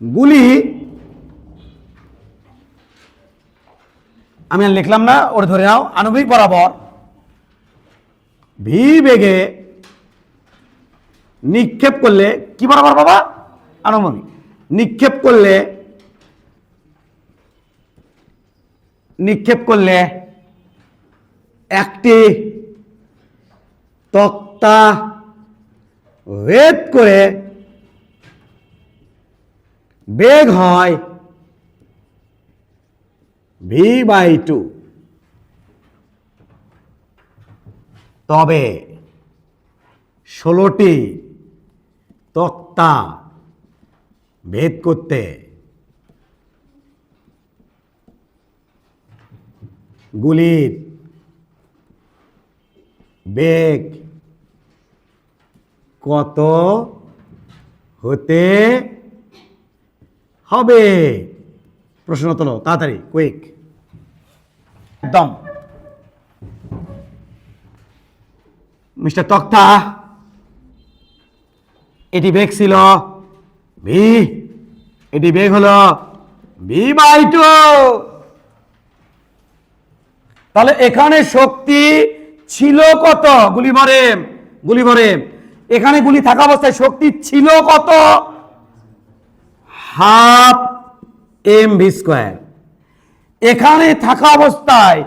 গুলি? আমি আর লিখলাম না, ওর ধরে নাও, আণবিক বরাবর। ভি বেগে নিক্ষেপ করলে, কি বরাবর বাবা? আনুভূমিক। নিক্ষেপ করলে নিক্ষেপ করলে একটি তক্তা ভেদ করে বেগ হয় ভি বাই টু তবে ষোলোটি তক্তা ভেদ করতে গুলির বেগ কত হতে হবে। প্রশ্ন তোলো, তাড়াতাড়ি কুইক একদম। মিস্টার তক্তা, এটি বেগ ছিল ভি এটি বেগ হলো ভি বাই টু তাহলে এখানে শক্তি ছিল কত? গুলি ভরে গুলি ভরে এখানে গুলি থাকা অবস্থায় শক্তি ছিল কত? Half M V square. এখানে থাকা অবস্থায়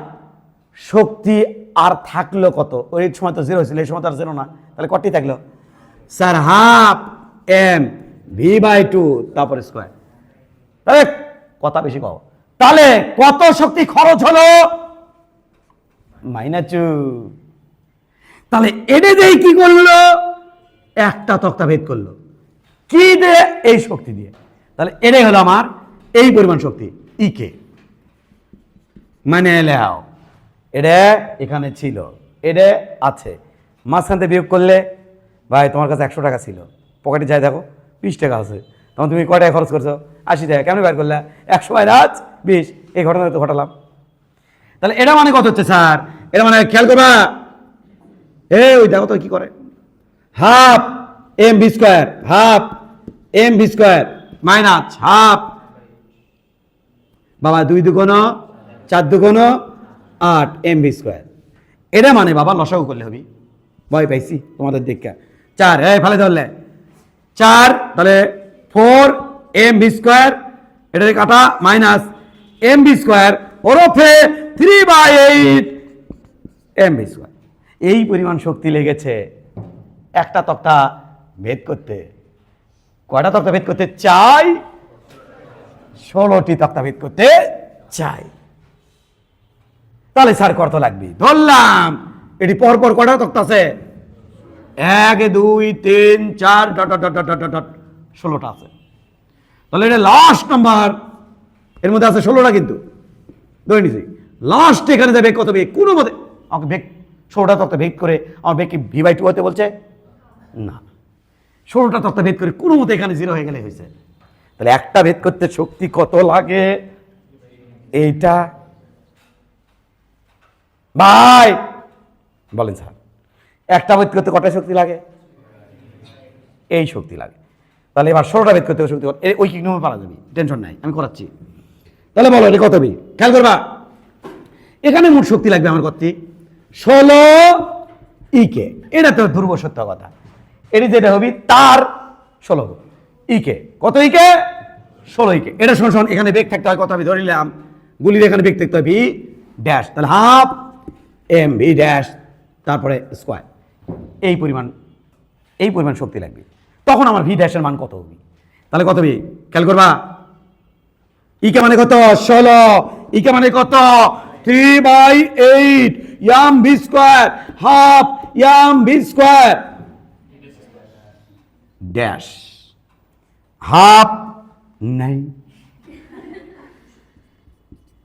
শক্তি আর থাকল কত? ওই সময় তো জিরো ছিল, এই সময় তো আর জিরো না। তাহলে কটি থাকল? Sir, half M V by two, তারপরে স্কোয়ার। তাহলে কথা বেশি কও তাহলে কত শক্তি খরচ হলো? Minus two. তাহলে এনে দেই কি করল? একটা তক্তা ভেদ করল। কি দিয়ে? এই শক্তি দিয়ে। তাহলে এটাই হলো আমার এই পরিমাণ শক্তি ইকে মানে এলাও, এটা এখানে ছিল, এটা আছে। মাঝখান থেকে বিয়োগ করলে, ভাই, তোমার কাছে একশো টাকা ছিল। পকেটে যাই দেখো, বিশ টাকা আছে। তখন তুমি কয় টাকা খরচ করছ? আশি টাকা। কেন বের করলে? একশো রাজ বিশ, এই ঘটনা তো ঘটালাম। তাহলে এটা মানে কত হচ্ছে, স্যার? এটা মানে খেয়াল করবা। এ, ওই দেখো তো কি করে। Half M B square, half M B square. Minus half. বাবা, দুই দুগুণ চার দুগুণ আট এম বি স্কোয়ার। এটা মানে বাবা, লসাগু করলে হবি। ভয় পাইছি তোমাদের দিকটা চার, এই ফেলে ধরলে। চার, তাহলে ফোর এম বি স্কোয়ার, এটা কাটা, মাইনাস এম বি স্কোয়ার, ওরফে three by eight M B square. এই পরিমাণ শক্তি লেগেছে একটা তক্তা ভেদ করতে। কয়টা তক্তা ভেদ করতে চাই? ষোলোটি তক্তা ভেদ করতে চাই। তাহলে স্যার কত লাগবে। ধরলাম, এটি পর পর কয়টা তক্তা আছে? এক, দুই, তিন, চার, ডট ডট ডট ডট ষোলোটা আছে। তাহলে এটা লাস্ট নাম্বার এর মধ্যে আছে ষোলোটা কিন্তু। ধরে নিছি। লাস্ট এখানে যাবে কত বেগ? কোনো মতে। আমাকে বেগ, ষোলোটা তত্ত্ব ভেদ করে আমার বেগ কি ভি বাই টু হতে বলছে? না। ষোলোটা তত্ত্ব ভেদ করে কোনো মতে এখানে জিরো হয়ে গেলে হয়েছে। তাহলে একটা ভেদ করতে শক্তি কত লাগে? এইটা? ভাই! বলেন স্যার, একটা ভেদ করতে কটা শক্তি লাগে? এই শক্তি লাগে। তাহলে এবার ষোলোটা ভেদ করতে শক্তি ওই ঐকিক নিয়মে পারা যাবে? টেনশন নাই, আমি করাচ্ছি। তাহলে বলো, এটা কত বি খেয়াল করবা? এখানে মোট শক্তি লাগবে আমার কর্তৃ ষোলো ইকে এটা তো ধ্রুব সত্য কথা। এটি যেটা হবি তার ষোলো। ইকে কত ইকে ষোলো ইকে এটা শোন শোন, এখানে বেগ থাকতে হয়, কথা আমি ধরিলাম। গুলির এখানে বেগ থাকতে হয় ভি ড্যাশ তাহলে হাফ এম ভি ড্যাশ তারপরে স্কোয়ার এই পরিমাণ এই পরিমাণ শক্তি লাগবে। তখন আমার ভি ড্যাশের মান কত হবে? তাহলে কত বি খেয়াল করবা। ইকে মানে কত? ষোলো। ইকে মানে কত? Three by eight M V square half M V square dash half নাই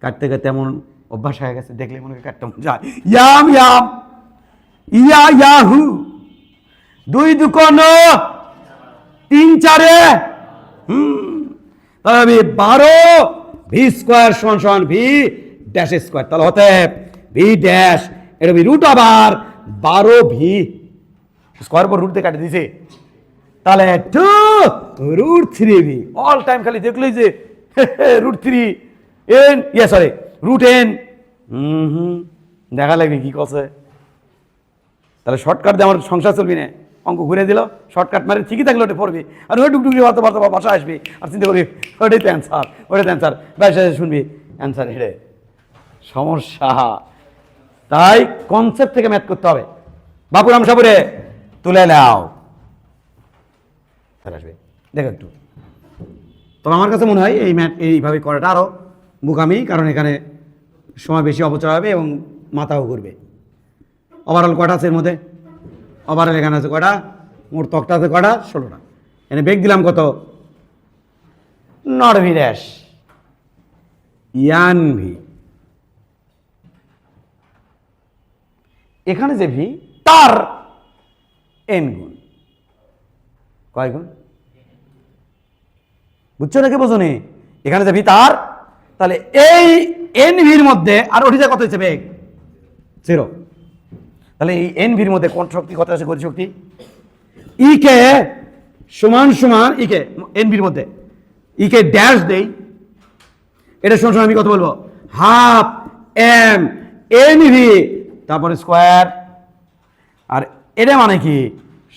কাটতে কাটতে এমন অভ্যাস হয়ে গেছে দেখলে মনে কাটতে যায় ইয়াম ইয়াম ইয়া ইয়াহু দুই দুকোন। তিন চারে। হুম। তাহলে আমি বারো। ভি স্কোয়ার সমান সমান ভি ড্যাশ স্কোয়ার তাহলে হতে ভি ড্যাশ এটা রুট আবার বারো ভি স্কোয়ার পর রুট দিয়ে কাটে দিছে তাহলে two root three V. All time খালি দেখলেই যে রুট থ্রি এন ইয়ে sorry root N hmm hmm, দেখা লাগবে কি কছে তাহলে শর্টকাট দিয়ে আমার সংসার চলবি না। অঙ্ক ঘুরে দিল শর্টকাট মারে ঠিকই থাকলে, ওটা পড়বি। আর ওই টুকটুকি বার্তা বার্তা বাসা আসবি। আর চিন্তা করবি, ওটাই তো অ্যান্সার ওটাই তো অ্যান্সার ব্যাস শুনবি অ্যান্সার হেরে সমস্যা। তাই কনসেপ্ট থেকে ম্যাথ করতে হবে। বাপুরাম সাপুরে, তুলে নাও। তাহলে আসবে। দেখো একটু। তবে আমার কাছে মনে হয় এই ম্যাথ এইভাবে করাটা আরও বুকামি, কারণ এখানে সময় বেশি অপচয় হবে এবং মাথাও ঘুরবে। ওভারঅল কটা আছে এর মধ্যে? ওভারঅল এখানে আছে কটা মোট তকটা আছে কটা ষোলোটা। এখানে বেগ দিলাম কত? নরভি ভি ড্যাশ ইয়ান ভি এখানে যে ভি, তার এন গুণ। কয় গুণ? বুঝছ নাকি বোঝো নি? এখানে যে ভি তার, তাহলে এই এন ভির মধ্যে আর ওটিতে কত হচ্ছে বেগ? জিরো। তাহলে এই এন ভির মধ্যে কোন শক্তি, কত আছে গতি শক্তি? ই কে সমান সমান ই কে এন ভির মধ্যে। ই কে ড্যাশ দেই। এটা সমান আমি কত বলব। হাফ এম এন ভি তারপরে স্কোয়ার আর এটা মানে কি?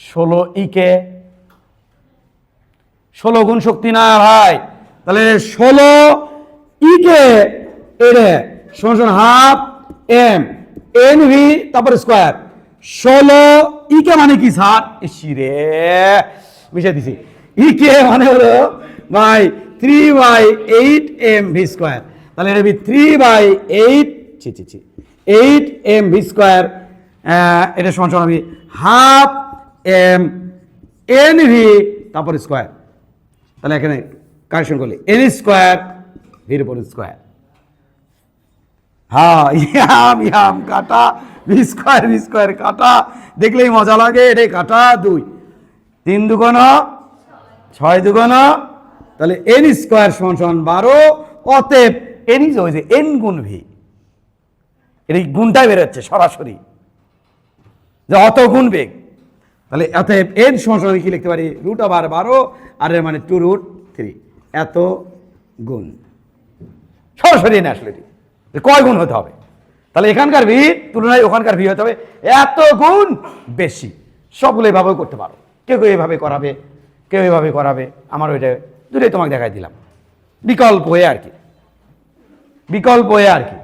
ষোলো ই কে ষোলো গুণ শক্তি না ভাই। তাহলে ষোলো ই কে এরে সমান হাফ এম এন ভি তারপরে স্কোয়ার ষোলো ই কে মানে কি স্যার? ইসি রে মিশে দিছি। ই কে মানে হলো ভাই three by eight M V square তাহলে এটা থ্রি বাই এইট ছি ছি ছি এইট এম ভি স্কোয়ার এটা সমান সমান আমি হাফ এম এন ভি তারপর স্কোয়ার তাহলে এখানে কারেকশন করলে এন স্কোয়ার ভির উপর স্কোয়ার। হ্যাঁ ইয়াম ইয়াম, কাটা, ভি স্কোয়ার ভি স্কোয়ার, কাটা। দেখলেই মজা লাগে, এটাই কাটা, দুই। তিন দুগুণ, ছয় দুগুণ, তাহলে এন স্কোয়ার সমান সমান বারো। অতএব এন ইজ ওই যে এন গুণ ভি। এই গুণটাই বেরোচ্ছে সরাসরি। যে অত গুণ বেগ। তাহলে অতএব এর সমান আমি কি লিখতে পারি? রুট ওভার বারো, আর এর মানে টু রুট থ্রি এত গুণ। সরাসরি এনে আসলে। কয় গুণ হতে হবে? তাহলে এখানকার ভি তুলনায় ওখানকার ভি হতে হবে এত গুণ বেশি। সবগুলো এভাবেও করতে পারো। কেউ কেউ এভাবে করাবে, কেউ এভাবে করাবে। আমার ওইটা দুটোই তোমাকে দেখাই দিলাম। বিকল্প হয়ে আর কি। বিকল্প হয়ে আর কি।